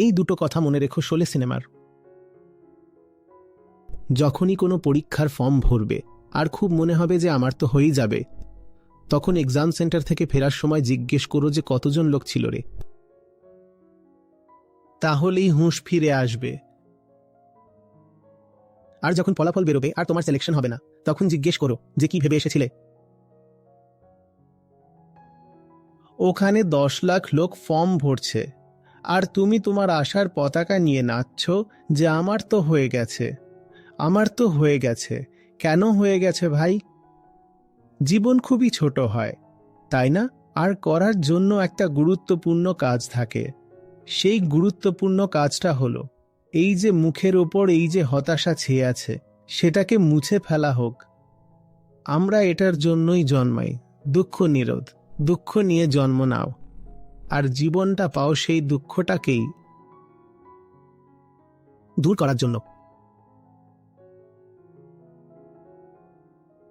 এই দুটো কথা মনে রেখো শোলে সিনেমার। যখনই কোনো পরীক্ষার ফর্ম ভরবে, আর খুব মনে হবে যে আমার তো হয়েই যাবে, তখন এক্সাম সেন্টার থেকে ফেরার সময় জিজ্ঞেস করো যে কতজন লোক ছিল রে। তাহলেই হুঁশ ফিরে আসবে। আর যখন ফলাফল বেরোবে, আর তোমার সিলেকশন হবে না, তখন জিজ্ঞেস করো যে কি ভেবে এসেছিলে। ওখানে দশ লাখ লোক ফর্ম ভরছে। আর তুমি তোমার আশার পতাকা নিয়ে নাচছ যে আমার তো হয়ে গেছে। আমার তো হয়ে গেছে। কেন হয়ে গেছে ভাই? জীবন খুবই ছোট হয়, তাই না? আর করার জন্য একটা গুরুত্বপূর্ণ কাজ থাকে। সেই গুরুত্বপূর্ণ কাজটা হলো, এই যে মুখের ওপর এই যে হতাশা ছেয়ে আছে, সেটাকে মুছে ফেলা হোক। আমরা এটার জন্যই জন্মাই, দুঃখ নিরোধ, দুঃখ নিয়ে জন্ম নাও। আর জীবনটা পাও সেই দুঃখটাকেই দূর করার জন্য।